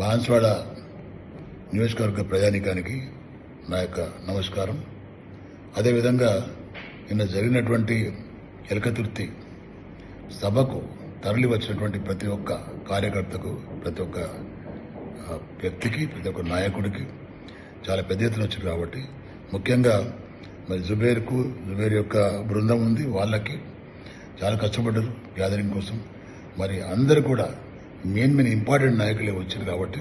బాన్స్వాడ నియోజకవర్గ ప్రజానికానికి నా యొక్క నమస్కారం. అదేవిధంగా నిన్న జరిగినటువంటి ఎలకతుర్తి సభకు తరలి వచ్చినటువంటి ప్రతి ఒక్క కార్యకర్తకు ప్రతి ఒక్క వ్యక్తికి ప్రతి ఒక్క నాయకుడికి చాలా పెద్ద ఎత్తున వచ్చింది కాబట్టి ముఖ్యంగా మరి జుబేర్కు జుబేర్ యొక్క బృందం ఉంది వాళ్ళకి చాలా కష్టపడ్డారు గ్యాదరింగ్ కోసం. మరి అందరు కూడా మెయిన్ మెయిన్ ఇంపార్టెంట్ నాయకులే వచ్చారు కాబట్టి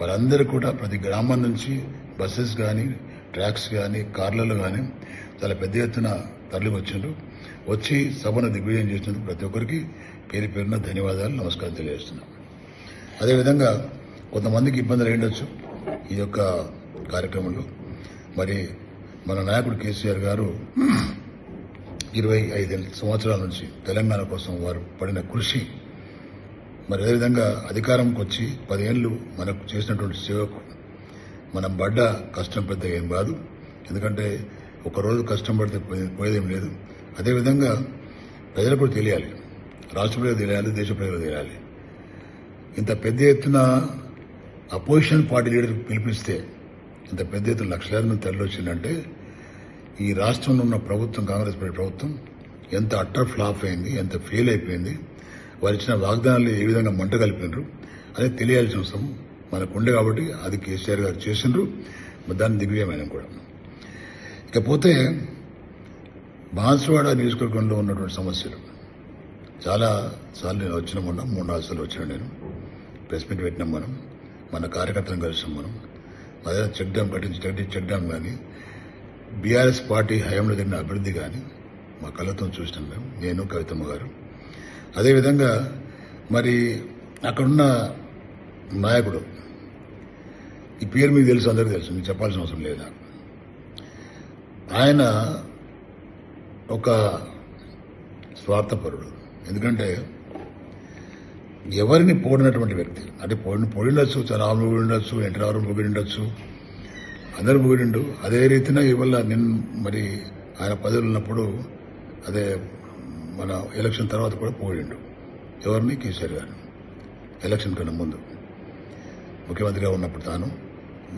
వాళ్ళందరూ కూడా ప్రతి గ్రామం నుంచి బస్సెస్ కానీ ట్రాక్స్ కానీ కార్లలో కానీ చాలా పెద్ద ఎత్తున తరలి వచ్చిండ్రు. వచ్చి సభను దిగ్విజయం చేసినందుకు ప్రతి ఒక్కరికి పేరు పేరున ధన్యవాదాలు నమస్కారం తెలియజేస్తున్నాం. అదేవిధంగా కొంతమందికి ఇబ్బందులు ఉండొచ్చు ఈ యొక్క కార్యక్రమంలో. మరి మన నాయకుడు కేసీఆర్ గారు ఇరవై ఐదు సంవత్సరాల నుంచి తెలంగాణ కోసం వారు పడిన కృషి మరి అదేవిధంగా అధికారంకి వచ్చి పదేళ్ళు మనకు చేసినటువంటి సేవకు మనం పడ్డ కష్టం పెద్ద ఏం కాదు. ఎందుకంటే ఒకరోజు కష్టం పడితే పోయేదేం లేదు. అదేవిధంగా ప్రజలకు కూడా తెలియాలి. రాష్ట్ర ప్రజలు తెలియాలి దేశ ప్రజలు తెలియాలి. ఇంత పెద్ద ఎత్తున అపోజిషన్ పార్టీ లీడర్ పిలిపిస్తే ఇంత పెద్ద ఎత్తున లక్షలాది మంది తరలి వచ్చిందంటే ఈ రాష్ట్రంలో ఉన్న ప్రభుత్వం కాంగ్రెస్ పార్టీ ప్రభుత్వం ఎంత అట్టర్ ఫ్లాప్ అయింది ఎంత ఫెయిల్ అయిపోయింది వారు ఇచ్చిన వాగ్దానాలు ఏ విధంగా మంట కలిపినారు అనేది తెలియాల్సిన అవసరం మనకు ఉండే కాబట్టి అది కేసీఆర్ గారు చేసిండ్రు. దాన్ని దిగ్విజయమైన కూడా. ఇకపోతే బాన్సువాడ నియోజకవర్గంలో ఉన్నటువంటి సమస్యలు. చాలా సార్లు నేను వచ్చిన మొన్న మూడు నాలుగు సార్లు వచ్చిన నేను. ప్రెస్ మీట్ పెట్టినాం మనం మన కార్యకర్తలను కలిసాం మనం. అదే చెక్ డ్యామ్ కట్టించి కట్టి చెక్ డ్యామ్ కానీ బీఆర్ఎస్ పార్టీ హయాంలో జరిగిన అభివృద్ధి కానీ మా కళ్ళతో చూసినాం మేము నేను కవితమ్మ గారు. అదేవిధంగా మరి అక్కడున్న నాయకుడు ఈ పేరు మీకు తెలుసు అందరికీ తెలుసు మీకు చెప్పాల్సిన అవసరం లేదా ఆయన ఒక స్వార్థపరుడు. ఎందుకంటే ఎవరిని పోడినటువంటి వ్యక్తి అంటే పోడిన పోడిండొచ్చు చనాములు ఆమె పోయిండొచ్చు ఎన్టీఆర్ పొగిడిండొచ్చు అందరూ పొగిడిండు అదే రీతిన ఇవాళ నిన్న మరి ఆయన పదవులు ఉన్నప్పుడు అదే మన ఎలక్షన్ తర్వాత కూడా పోయిండు. ఎవరిని? కేసీఆర్ గారు ఎలక్షన్ కన్నా ముందు. ముఖ్యమంత్రిగా ఉన్నప్పుడు తాను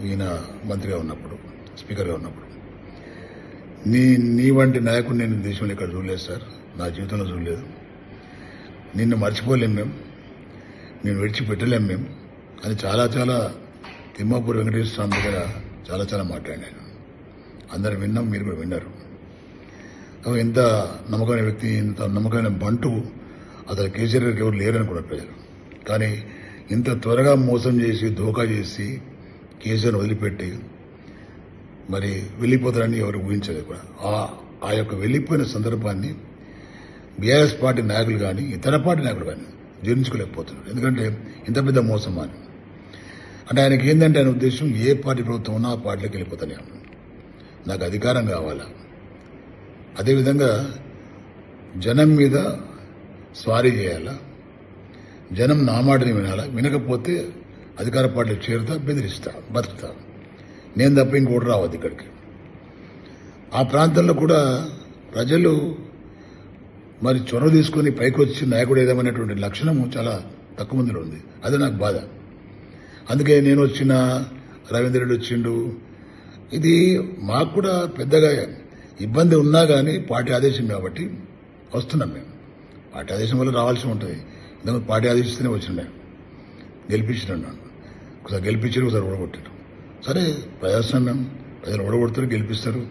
ఈయన మంత్రిగా ఉన్నప్పుడు స్పీకర్గా ఉన్నప్పుడు. నీ నీ వంటి నాయకుడు నేను దేశంలో ఇక్కడ చూడలేదు సార్. నా జీవితంలో చూడలేదు. నిన్ను మర్చిపోలేం మేము నేను విడిచిపెట్టలేం మేము అని చాలా చాలా తిమ్మాపూర్ వెంకటేశ్వర స్వామి దగ్గర చాలా చాలా మాట్లాడాను అందరు విన్నాం మీరు కూడా విన్నారు. ఎంత నమ్మకమైన వ్యక్తి ఇంత నమ్మకమైన బంటు అతను కేసీఆర్ గారికి ఎవరు లేరనుకున్నారు ప్రజలు కానీ ఇంత త్వరగా మోసం చేసి ధోకా చేసి కేసీఆర్ వదిలిపెట్టి మరి వెళ్ళిపోతారని ఎవరు ఊహించలేదు కూడా. ఆ ఆ యొక్క వెళ్ళిపోయిన సందర్భాన్ని బీఆర్ఎస్ పార్టీ నాయకులు కానీ ఇతర పార్టీ నాయకులు కానీ జీర్ణించుకోలేకపోతున్నారు. ఎందుకంటే ఇంత పెద్ద మోసం అని. అంటే ఆయనకి ఏంటంటే ఆయన ఉద్దేశం ఏ పార్టీ ప్రభుత్వం ఉన్నా ఆ పార్టీలోకి వెళ్ళిపోతాను నాకు అధికారం కావాలా? అదేవిధంగా జనం మీద స్వారీ చేయాలా? జనం నా మాటని వినాలా? వినకపోతే అధికార పార్టీలు చేరుతా బెదిరిస్తా బతుకుతా. నేను తప్ప ఇంకోటి రావద్దు ఇక్కడికి. ఆ ప్రాంతంలో కూడా ప్రజలు మరి చొరవ తీసుకొని పైకి వచ్చి నాయకుడు ఏదామనేటువంటి లక్షణము చాలా తక్కువ మందిలో ఉంది. అది నాకు బాధ. అందుకే నేను వచ్చిన రవీంద్ర వచ్చిండు. ఇది మాకు కూడా పెద్దగా ఇబ్బంది ఉన్నా కానీ పార్టీ ఆదేశం కాబట్టి వస్తున్నాం మేము. పార్టీ ఆదేశం వల్ల రావాల్సి ఉంటుంది. ఇంతకుముందు పార్టీ ఆదేశిస్తేనే వచ్చిన మేము. గెలిపించిన నన్ను ఒకసారి గెలిపించారు ఒకసారి ఓడగొట్టారు. సరే ప్రజాస్వామ్యం ప్రజలు ఓడగొడతారు గెలిపిస్తారు.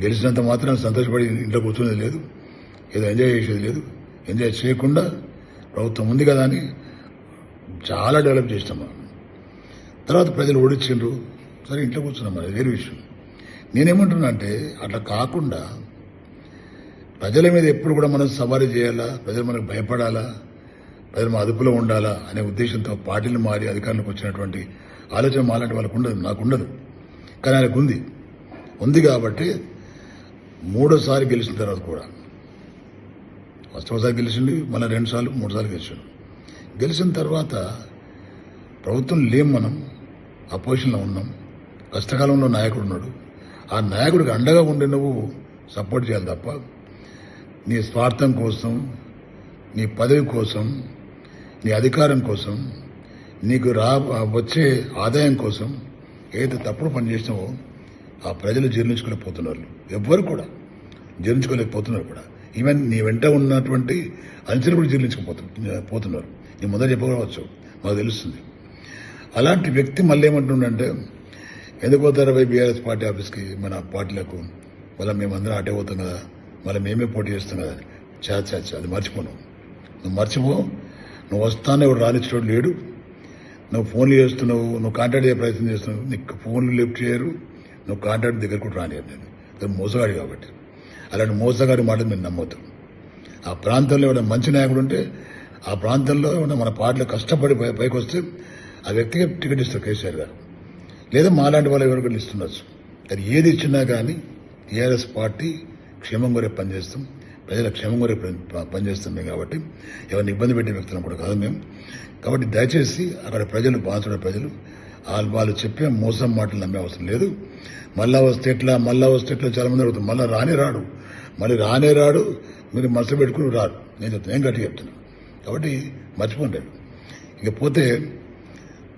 గెలిచినంత మాత్రం సంతోషపడి ఇంట్లో కూర్చునేది లేదు. ఏదో ఎంజాయ్ చేసేది లేదు. ఎంజాయ్ చేయకుండా ప్రభుత్వం ఉంది కదా అని చాలా డెవలప్ చేసినాం మనం. తర్వాత ప్రజలు ఓడించిండ్రు సరే ఇంట్లో కూర్చున్నాం మరి వేరే విషయం. నేనేమంటున్నా అంటే అట్లా కాకుండా ప్రజల మీద ఎప్పుడు కూడా మనం సవారీ చేయాలా? ప్రజలు మనకు భయపడాలా? ప్రజలు మా అదుపులో ఉండాలా? అనే ఉద్దేశంతో పార్టీలు మారి అధికారంలోకి వచ్చినటువంటి ఆలోచన మాలాంటి వాళ్ళకు ఉండదు నాకు ఉండదు కానీ ఆయనకు ఉంది ఉంది కాబట్టి మూడోసారి గెలిచిన తర్వాత కూడా. ఫస్ట్ ఒకసారి గెలిచింది మళ్ళీ రెండుసార్లు మూడుసార్లు మూడు సార్లు గెలిచాడు. గెలిచిన తర్వాత ప్రభుత్వం లేం మనం అపోజిషన్లో ఉన్నాం. కష్టకాలంలో నాయకుడు ఉన్నాడు. ఆ నాయకుడికి అండగా ఉండి నువ్వు సపోర్ట్ చేయాలి తప్ప నీ స్వార్థం కోసం నీ పదవి కోసం నీ అధికారం కోసం నీకు రా వచ్చే ఆదాయం కోసం ఏదైతే తప్పుడు పని చేసినావో ఆ ప్రజలు జీర్ణించుకోలేకపోతున్నారు. ఎవ్వరు కూడా జీర్ణించుకోలేకపోతున్నారు కూడా. ఈవెన్ నీ వెంట ఉన్నటువంటి అంచెలు కూడా జీర్ణించుకోపోతు పోతున్నారు. నీ ముందర చెప్పవచ్చు మాకు తెలుస్తుంది. అలాంటి వ్యక్తి మళ్ళీ ఏమంటుండంటే ఎందుకు పోతారు పోయి బీఆర్ఎస్ పార్టీ ఆఫీస్కి? మన పార్టీలకు మళ్ళీ మేమందరం అటే పోతాం కదా. మళ్ళీ మేమే పోటీ చేస్తాం కదా. చా చా చా అది మర్చిపోను. నువ్వు మర్చిపో. నువ్వు వస్తానే ఎవడు రానిచ్చేవాడు లేడు. నువ్వు ఫోన్లు చేస్తున్నావు నువ్వు కాంటాక్ట్ చేయ ప్రయత్నం చేస్తున్నావు. నీకు ఫోన్లు లిఫ్ట్ చేయరు. నువ్వు కాంటాక్ట్ దగ్గర కూడా రానియరు నేను. మోసగాడు కాబట్టి. అలాంటి మోసగాడి మాటలు మీరు నమ్మొద్దు. ఆ ప్రాంతంలో ఏమైనా మంచి నాయకుడు ఉంటే ఆ ప్రాంతంలో ఏమైనా మన పార్టీలో కష్టపడి పైకి వస్తే ఆ వ్యక్తికి టికెట్ ఇస్తారు కేసీఆర్ గారు. లేదా మాలాంటి వాళ్ళు ఎవరికైనా ఇస్తుండొచ్చు. అది ఏది ఇచ్చినా కానీ టీఆర్ఎస్ పార్టీ క్షేమం కొరే పనిచేస్తాం ప్రజల క్షేమం కొరే పని- కాబట్టి ఎవరిని ఇబ్బంది పెట్టే వ్యక్తులను కూడా కాదు మేము. కాబట్టి దయచేసి అక్కడ ప్రజలు బాధపడే ప్రజలు వాళ్ళు వాళ్ళు చెప్పే మోసం మాటలు నమ్మే అవసరం లేదు. మళ్ళా వస్తే ఎట్లా మళ్ళా వస్తే ఎట్లా చాలా మంది అడుగుతారు మళ్ళీ రానే రాడు. మళ్ళీ రానే రాడు మీరు మనసు పెట్టుకుని రాడు నేను చెప్తాను నేను గట్టి చెప్తున్నాను కాబట్టి మర్చిపోండి. ఇక పోతే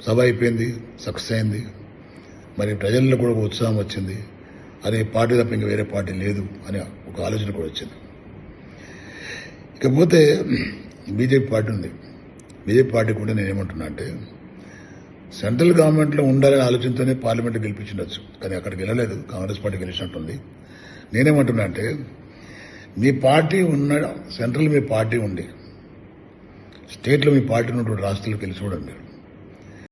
సభ అయిపోయింది సక్సెస్ అయింది. మరి ప్రజల్లో కూడా ఒక ఉత్సాహం వచ్చింది. అదే పార్టీ తప్ప ఇంకా వేరే పార్టీ లేదు అనే ఒక ఆలోచన కూడా వచ్చింది. ఇకపోతే బీజేపీ పార్టీ ఉంది. బీజేపీ పార్టీ కూడా నేను ఏమంటున్నా అంటే సెంట్రల్ గవర్నమెంట్లో ఉండాలనే ఆలోచనతోనే పార్లమెంట్ గెలిపించవచ్చు కానీ అక్కడికి వెళ్ళలేదు. కాంగ్రెస్ పార్టీ గెలిచినట్టుంది. నేనేమంటున్నా అంటే మీ పార్టీ ఉన్న సెంట్రల్ మీ పార్టీ ఉండి స్టేట్లో మీ పార్టీ ఉన్నటువంటి రాష్ట్రాలకు వెళ్ళి చూడండి. మీరు